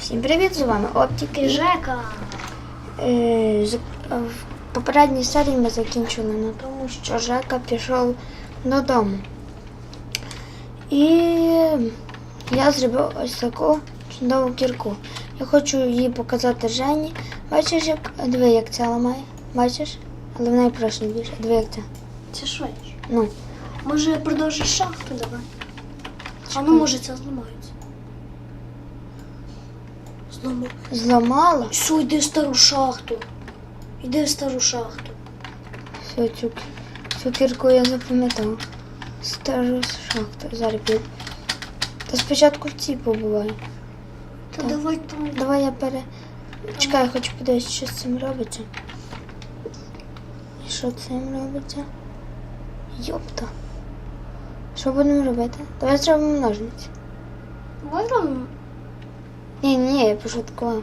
Всім привіт, з вами Оптіки Ж. Жека. Е, е, В попередній серії ми закінчили на тому, що Жека пішов додому. І я зробив ось таку чудову кірку. Я хочу її показати Жені. Бачиш, як диви, як це ламає? Бачиш? Але в неї проще більше. Диви, як це. Це швидше. Ну, Може продовжиш шахту давай. А ну може це зламається. Зламав. зламала. Все, йди в стару шахту. Йди в стару шахту. Все, цю, цю кірку я запам'ятав. Стару шахту. Зараз піду. Та спочатку в цій побуваю. Та Так. давай там. Давай я пере. Чекай, я хочу подивитися, що з цим робиться. І що цим робиться? Йопта. Що будемо робити? Давай зробимо ножниці. Давай там Ні, ні, я пошуткувала.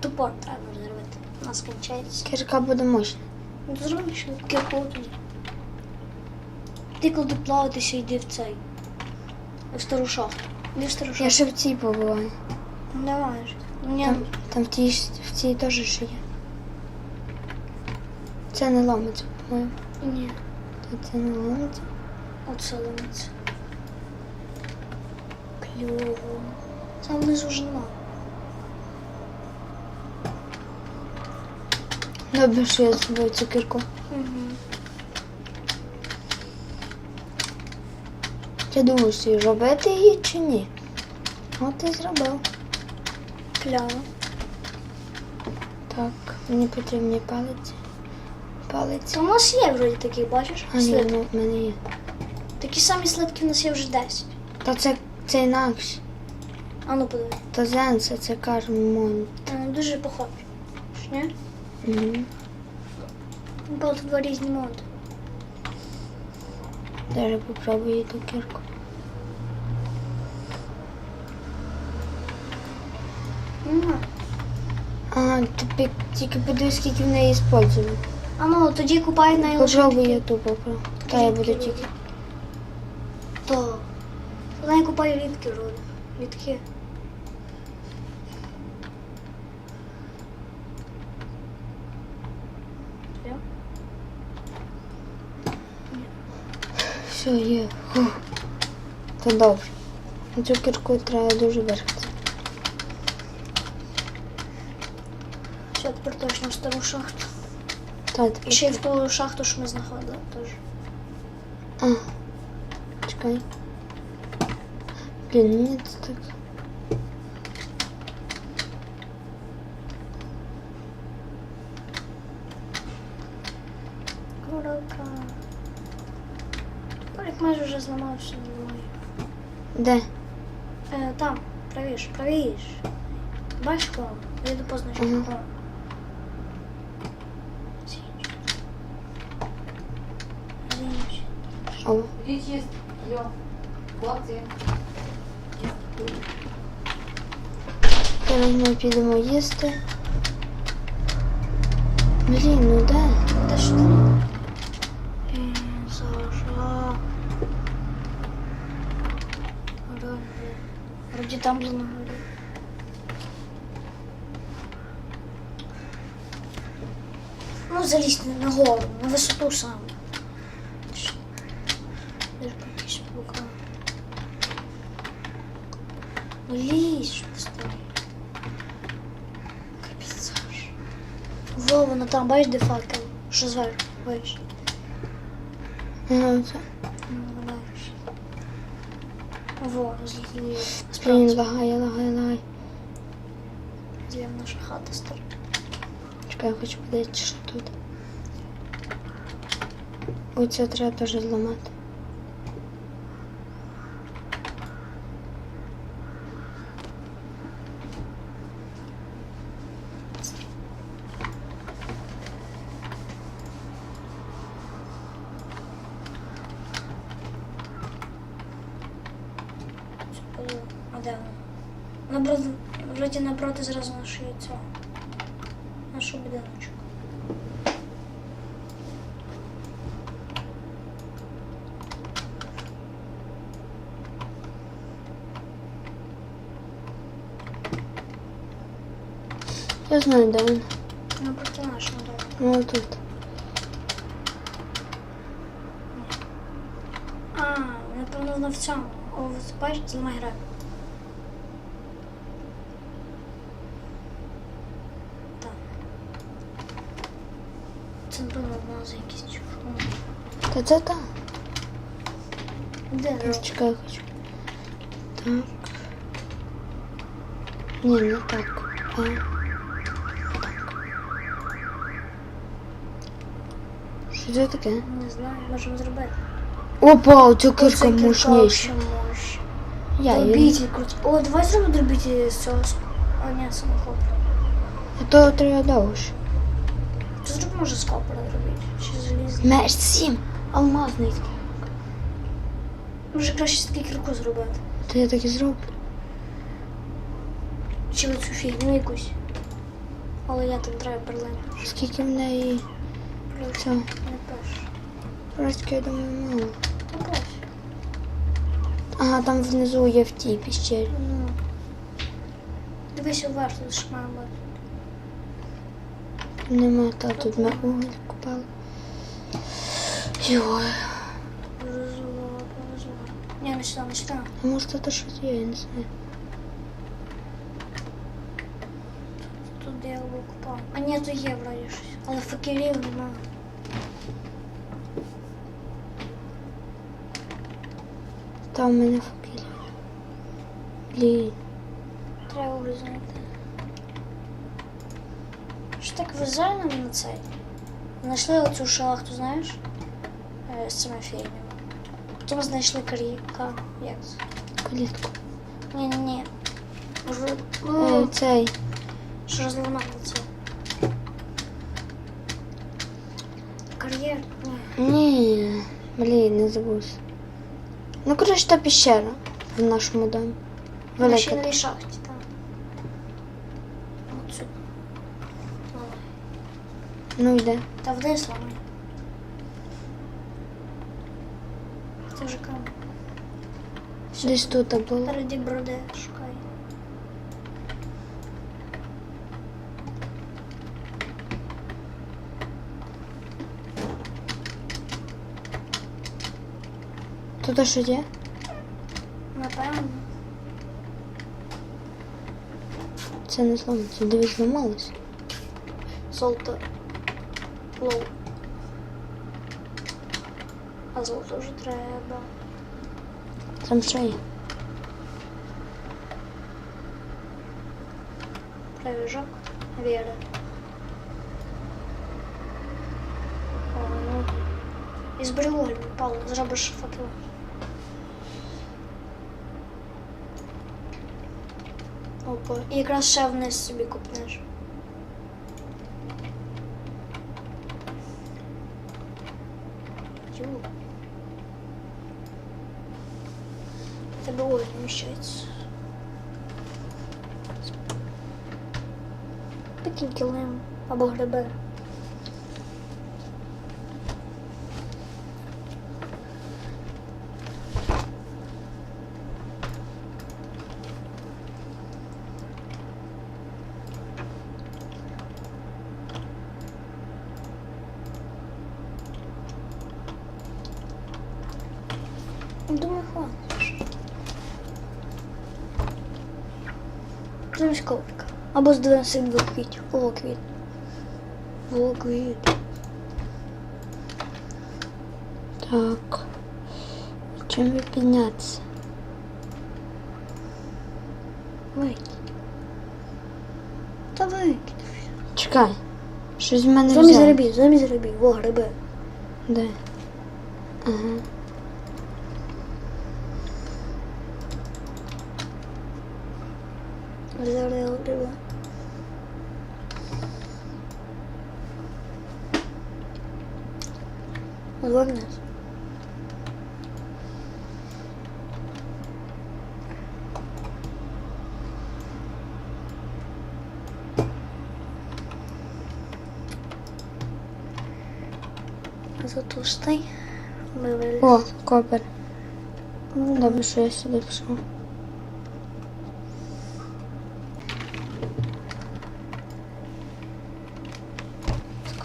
топор треба зробити. У нас кінчається. Кірка буде мощна. Ну то зроби ще кірку. Ти коли плаватися, йди в цей. В стару шахту. Йди в стару Я шахту. ще в цій побуваю. Ну, Давай ж. Ні. Там, там в тій, ж- в цій теж ще є. Це не ламиться, по-моєму. Ні. Та Це не ламиться. Оце ламиться. Кльово. Там внизу ж нема. Добре, що я зробив цю кірку. Угу. Я думаю, що робити її чи ні. От і зробив. Кляво. Так, мені потрібні палиці. Палиці. У нас є вроді такі, бачиш? А ні, Слитки. ну, в мене є. Такі самі слитки в нас є вже 10. Та це, це інакше. А ну подивись. Та зенце, це кармон. Е, Дуже похожі. Ні? Угу. Просто два різні моди. Даже попробую ту кірку. Ну, Ага, тобі тільки подивись, скільки в неї спользували. А ну тоді купай на Попробуй я ту попробую. Та я буду тільки. То. Тоді я купаю рідкі вроді. Все, є. Фух. Та добре. На цю кірку треба дуже берегти. Все, тепер точно в стару шахту. Та, І тепер. ще й в ту шахту, що ми знаходили теж. А, чекай. Блін, мені це так. Куралка. Полік майже вже зламався, не знаю. Де? Е, там, правіш, правіш. Бачиш кого? Я йду позначити Ага. кого. Зінч. О, Річ є. Йо. Хлопці. зараз ми підемо їсти. Блін, ну де? Де ж ти? Е, Саша. Вроді. Вроді там було на горі. Ну, залізь на гору, на висоту саме. Ну, лізь, що ти. Капець, Во, воно там, бачиш, де факел? Що зверху, бачиш? Ага, це. Ну, бачиш. Во, зліз. Блін, лагає, лагає, лагає. де наша хата стара. Чекай, я хочу подивитися, що тут. Оце треба теж зламати. А де воно? Напроти, вроді напроти зразу нашої цього. Нашу будиночку. Я знаю, де він. Напроти нашого дому. Ну тут. А, напевно, в цьому. О, бачиш, зламай гра. Так. Це напевно одна якісь чужого. Та це так. Де Ось чекай, я хочу. Так. Ні, не так. А. Що це таке? Не знаю, можемо зробити. Опа, оця кирка Оце кірка мощніша. вообще мощ. Я її. Дробитель крут. О, давай зробимо дробитель з цього. с- А, ні, самохоп. А то треба довше. Може з копера зробити? Чи залізний? Меч сім. Алмазний. Може краще таки кірку зробити. То я так і зроблю. Чи оцю фігню якусь. Але я там треба перлин. Скільки в неї Плюс не перш. просто я думаю, мало. Ну. Ага, там внизу є в тій піщері. Ну. Дивись уважно, тут ж має бути. Нема, та тут ми уголь купали. Йой. Ні, не сюди, не сюди. а може тут щось є, я не знаю. Тут я його купав. А ні, тут є вроді щось. Але факелів нема. Там у мене факелі. Блін. Треба знайти. Так нам на цей? Знайшли оцю шахту, знаєш? Е, З цими фігнями. Потім знайшли каріка. Як це? Калітку. Ні-ні-ні. Може, Е, ну, цей. що розламати це? Кар'єр? Ні. Ні. Блін, не забувся. Ну, коротше, та піщера в нашому домі. В Велика. машиновій шахті, Ну йде. Та вниз ламай. Це вже камера. Десь тут було. Переді броди шукай. Тут що є? Напевно. Це не зламається. Дивись, зламалось. Золото. Лоу. А золото вже треба. Там ще є. Правіжок. Віра. О, ну. Із брелоль впало. Зробиш факел. Опа. І якраз ще вниз собі купнеш. Тебе ой вміщається. Викинь килим або гриби. Або з 92 квітів. О, квіт. О, квіт. Так. Чим би піднятися? Викинь. Та викинь. Чекай. Щось в мене взяли. грибів, замість грибів. О, гриби. Де? Ага. Зараз гриби. Головне. Затуштай. Ми виліз. О, копер. Ну, добре, що я сюди пішов.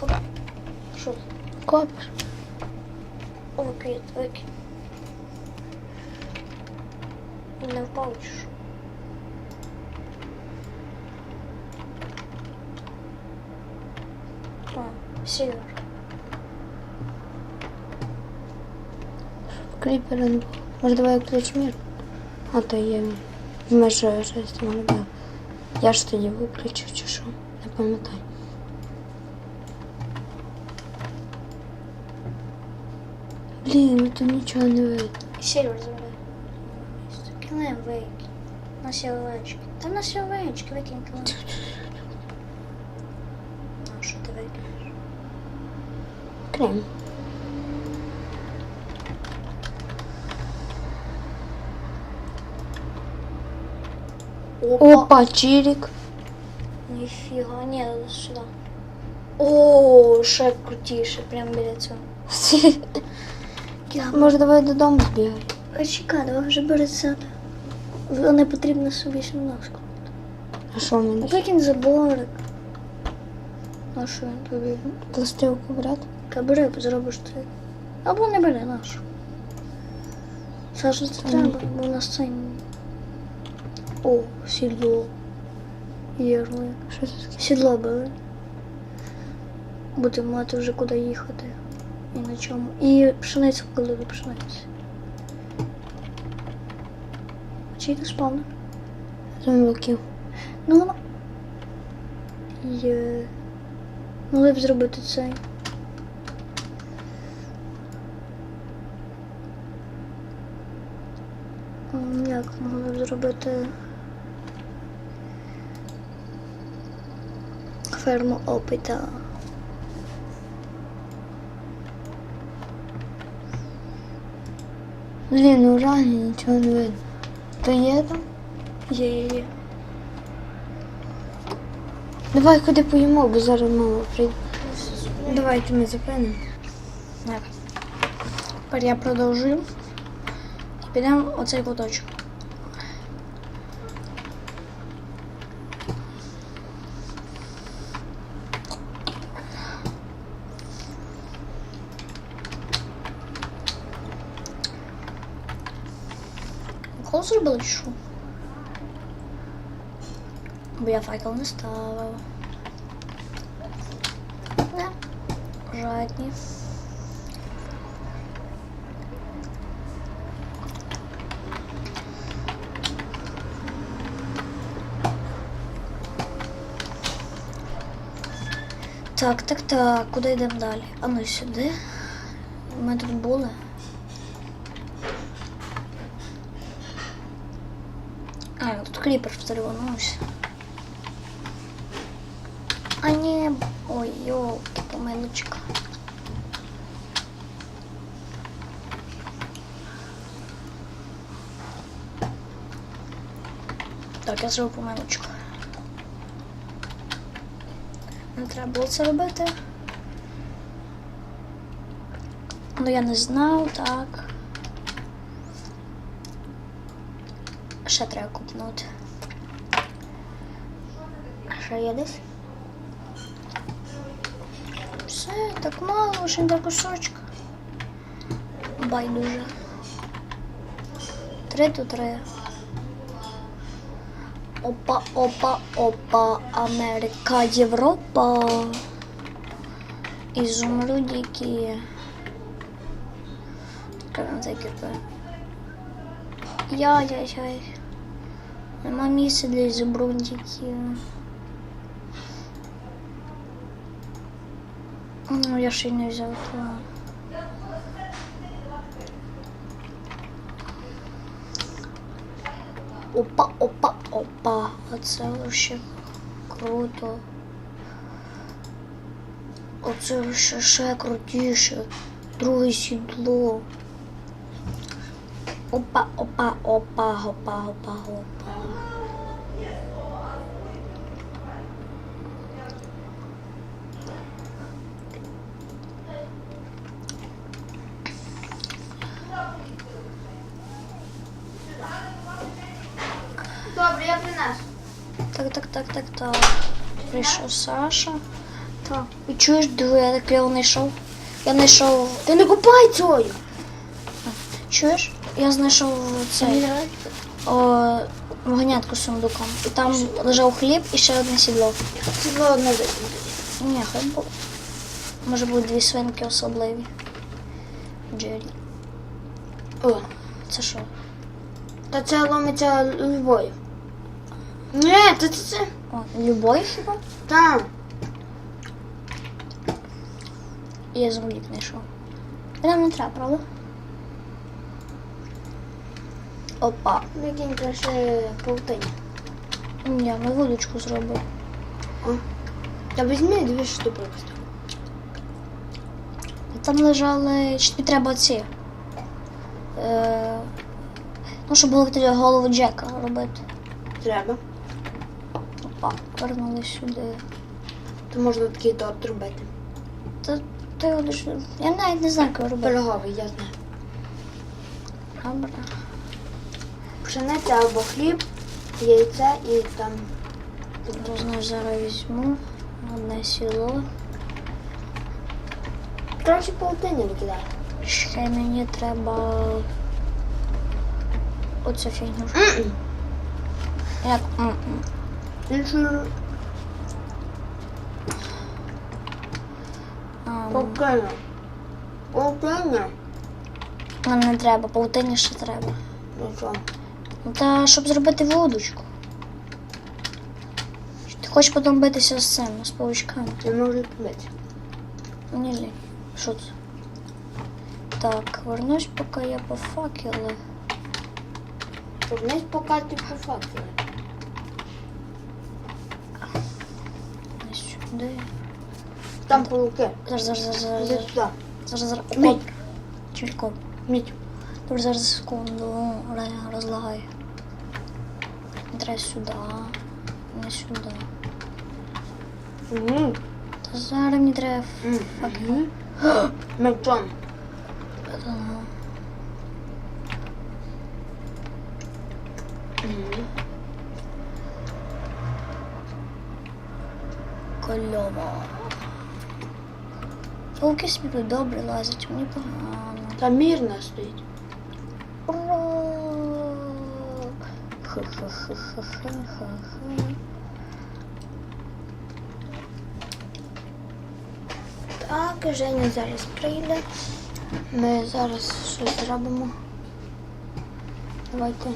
Копер. Копер. Викид, викид. Не впав чи що? О, сівер. Давай ключ мір? А то є. Вмежує щось робив. Я ж тоді виключив чи що? Не пам'ятаю. Блін, тут нічого не видно. Сівер забирай. Килим викинь. На сіловечки. Там на сіловечки викинь килим. А що ти викинеш? Крем. Опа, чирик. Ніфіга, ні, сюди. О, ще крутіше, прямо біля цього. Я Може давай додому збігай. Чекай, давай вже бери. Не потрібно собі сімнашку. А що в мене? Викинь заборик. А що він тобі? Пластилку брати? Та бери, зробиш ти. Або не бери нашу. Саша, це треба, бо на сцені. О, сідло. Єрло. Що це таке? Сідло бери. Будемо мати вже куди їхати. І на чому. І пшеницю, коли ви пшеницю. Чи йде спавна? Зомбаків. Ну, ладно. Є. Могли б зробити цей. Як могли б зробити ферму опита. Блін, ну реально нічого не видно. То є там? Є, є, є. Давай куди поїмо, бо зараз мало прийде. Давайте ми зупинимо. Так. Тепер я продовжую. І підемо оцей куточок. Кол зробили чи що? Факел не ставив. Не. Жадні. Так, так, так, куди йдемо далі? А ну сюди. Ми тут були. Тут кріпер втривонувся. А ні, ой, йолки, помилочка. Так, я зробив помилочку. Не треба було це робити. Ну я не знав, так. Ще треба купнути. Ще є десь? Все, так мало, лише до кусочка. Байдуже. Три то три. Опа, опа, опа, Америка, Європа. Ізумрудики. Прямо закірпи. Яй-яй-яй. Нема місця для ізумрудиків. Ну, я ще й не взяв то. Опа, опа, опа. Оце вообще круто. Оце ще крутіше. Друге сідло. Опа, опа, опа, опа, опа, опа. Добре, я принесу. Так, так, так, так, так. Прийшов Саша. Так. І чуєш, диви, я так кльово знайшов. Я знайшов. Ти не купай цього! Чуєш? Я знайшов цей о, вогнятку з сундуком. І там лежав хліб і ще одне сідло. Було одне. Ні, хай буде. Може бути дві свинки особливі. Джері. О, Це що? та це ломиться любою. Ні, це це це. О, любой хіба? Там. Я зомбік знайшов. Нам не треба, правда? Опа. Викинь краще паутині. Ні, ми вудочку зробимо. Та візьми дві штуки просто. Там лежали. Чи треба ці? Е... Ну, щоб ловити голову Джека робити. Треба. Опа, вернули сюди. То можна такий торт робити. Та ти. Я навіть не знаю, як його робити. Пироговий, я знаю. Добре. Пшениця або хліб, яйця і там. Знову зараз візьму. Одне сіло. Коротше, паутині викидаю. Ще мені треба. Оцю фігню. М-м. Як? паутину. Паутиня. Нам не треба, паутині ще треба. Ну? Ну, Та щоб зробити вудочку. Ти хочеш потім битися з цим, з паучками? Я можу побити. Ні, лі. Що це? Так, вернусь, поки я по факелу. Повернись поки ти по. Не сюди. Там пауки. Зараз, зараз, зараз, зараз, Іди зараз, сюди. зараз, зараз. Мій. Оп. Чілько. Міть. Зараз секунду. Ре- Розлагай. Не треба сюди. Не сюди. Угу. Та зараз мені треба факел. Угу. Мечом. Ага. Угу. Кольово. Пауки собі добре лазять, мені погано. Там мірно стоїть. Ура! Так, Женя зараз прийде. Ми зараз щось зробимо. Давайте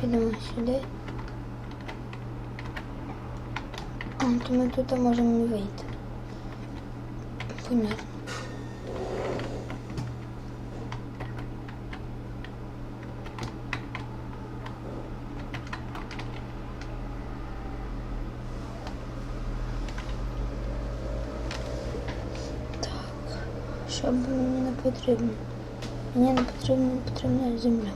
підемо сюди. А, то ми тут можемо вийти. Понятно. Що б мені не потрібно? Мені не потрібно, потрібна земля.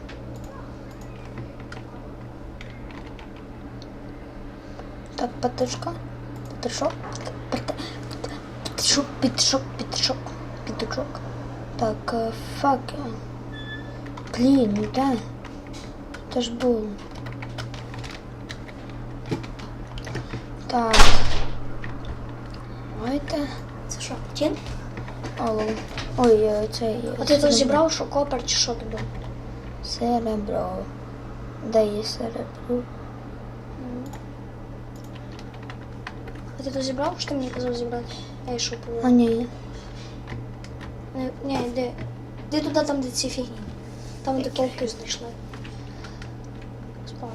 Так, патушка. Петушок. Пет- Петушок, петушок, петушок, петушок. Так, е, фак. е. Блін, ну де? Це ж було. Так. Давайте. Це що, тін? Алло. Ой, е, цей. А ти серебро. тут зібрав, що копер чи що тобі? Серебро. Де є серебро? А ти тут зібрав, що ти мені казав зібрати? Я йшов по А ні. Не, ні, йди. Йди туди, там, де ці фігні. Там, де пауки знайшли. Спали.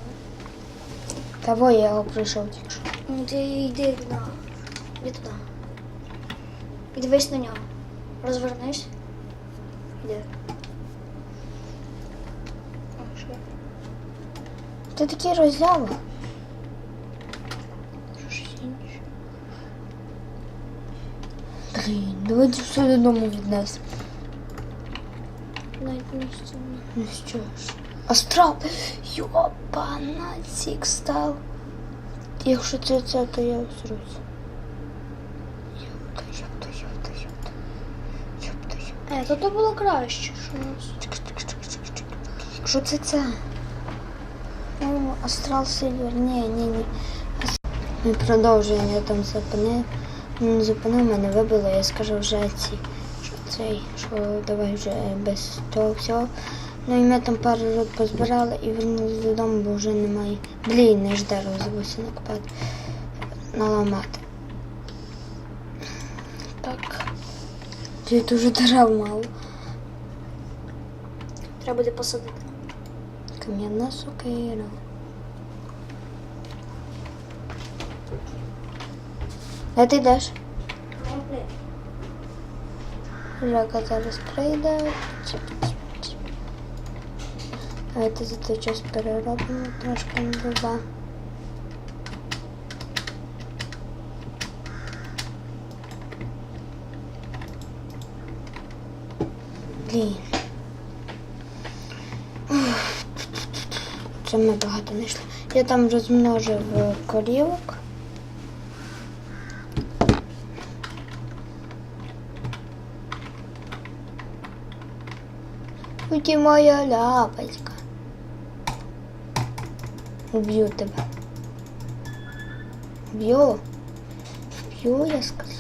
Того я його пройшов тільки що. Ну ти йди на. Йди туди. І дивись на нього. Розвернись. Іди. О, що? Ти такий роззява. Блін, давайте все додому віднес. Навіть не стіна. Ну що ж. Астрал. Йопана, цік став. Якщо це це, то я всрусь. Йопта, йопта, йопта, йопта. Е, то то було краще, що у нас. Якщо це це. Ну, астрал Сильвер. Ні, ні, ні. Ми продовжуємо, я там зупинив. Ну, зупинив, мене вибило, я скажу вже ці. Що цей, що давай вже без того всього. Ну і ми там пару рот позбирали і вернулися додому, бо вже немає. Блін, не ж дерево забувся накопати. Наламати. Так. Тут дуже дерев мало. Треба буде посадити. Кам'яна сокира. Де ти йдеш? Жака зараз прийде. Чіп, чіп, чіп. Давайте за той час переробимо трошки на Блін. Це ми багато не йшли. Я там розмножив е, корівок. Уйди моя ляпочка. Уб'ю тебе. Б'ю. Б'ю, я сказав.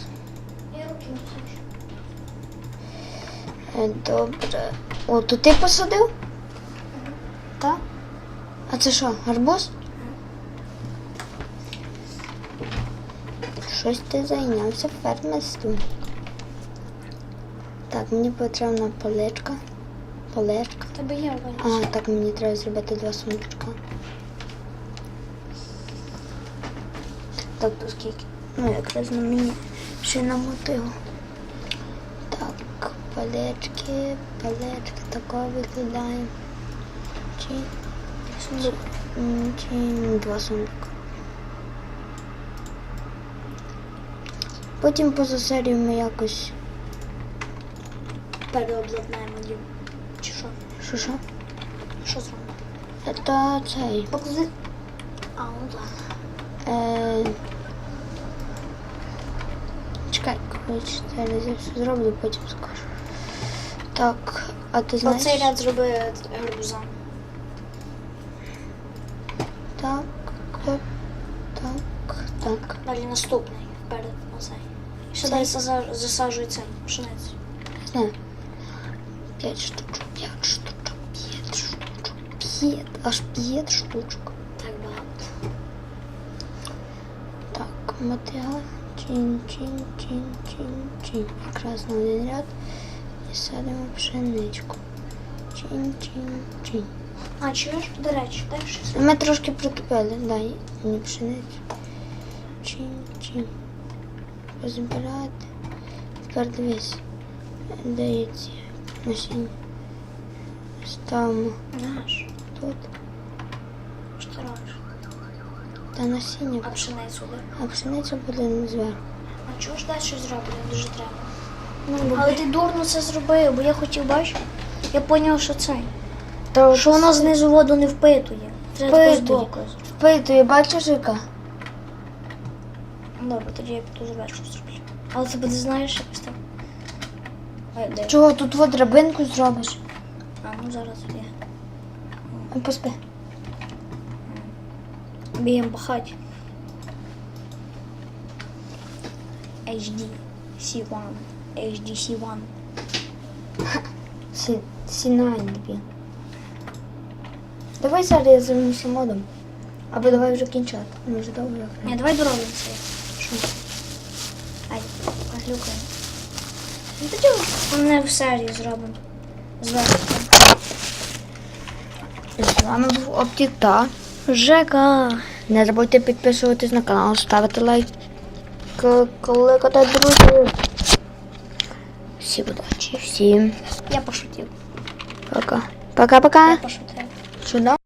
Е, Добре. О, то ти посадив? Так? А це що, гарбуз? Щось ти зайнявся фермерством. Так, мені потрібна поличка. Поличка. Тебе є Ваня. А, так мені треба зробити два сундучка. Так, то скільки? Ну, якраз на мені ще намотило. Так, палечки, палечки такого викладаємо. Чи, чи, м, чи два сундука. Потім поза серію ми якось. Переобладнаємо дім. Чи що? Що що? Що зробимо? Та цей. Поклади. А, ну так. Е... Чекай, коротше, зараз я все зроблю, потім скажу. Так, а ти знаєш? Оцей ряд зроби гарбуза. Так, так, так, так. Далі наступний перед оцей. Ще далі заса- засаджуй цей пшеницю. Не знаю. П'ять штучок, п'ять штучок, п'ять штучок, п'ять, аж п'ять штучок. Так багато. Так, мотига, чин, чин, чин, чин, чин. Якраз один ряд. Садимо пшеничку. Чин, чин, чин. А, чуєш? До речі, дай щось. Ми трошки прикипели, дай мені пшеницю. Чин, чин. Позбирати. Тепер дивись. Ці насіння. Ставимо Наш. тут. Що ти робиш? Та насіння, А пшеницю де? а пшениця буде зверху. А чого ж далі зроблю? Дуже треба. Ну, Але ти дурно це зробив, бо я хотів, бачиш? Я зрозумів, що це. Та Що воно знизу воду не впитує. Треба Впитує. з боку. Впитує, бачиш, яка? Добре, тоді я піду зверху зроблю. Але це буде, знаєш, якось. Ой, де? Чого тут от драбинку зробиш? А, ну зараз тоді. А, Поспи. Бігаємо по хаті. HD C1. HD C1. Сі, сінань тобі. Давай зараз я займуся модом. Або давай вже кінчати. Ми вже довго Ні, давай доробимо це. Що? Ай, поглюкаємо. Ну тоді ми в серії зробимо. Зверху. З вами був Оптіта. Жека. Не забудьте підписуватись на канал, ставити лайк, к- кликати друзів. Всім удачи всем. Я пошутил. пока. Пока-пока. Я пошутил. Сюди.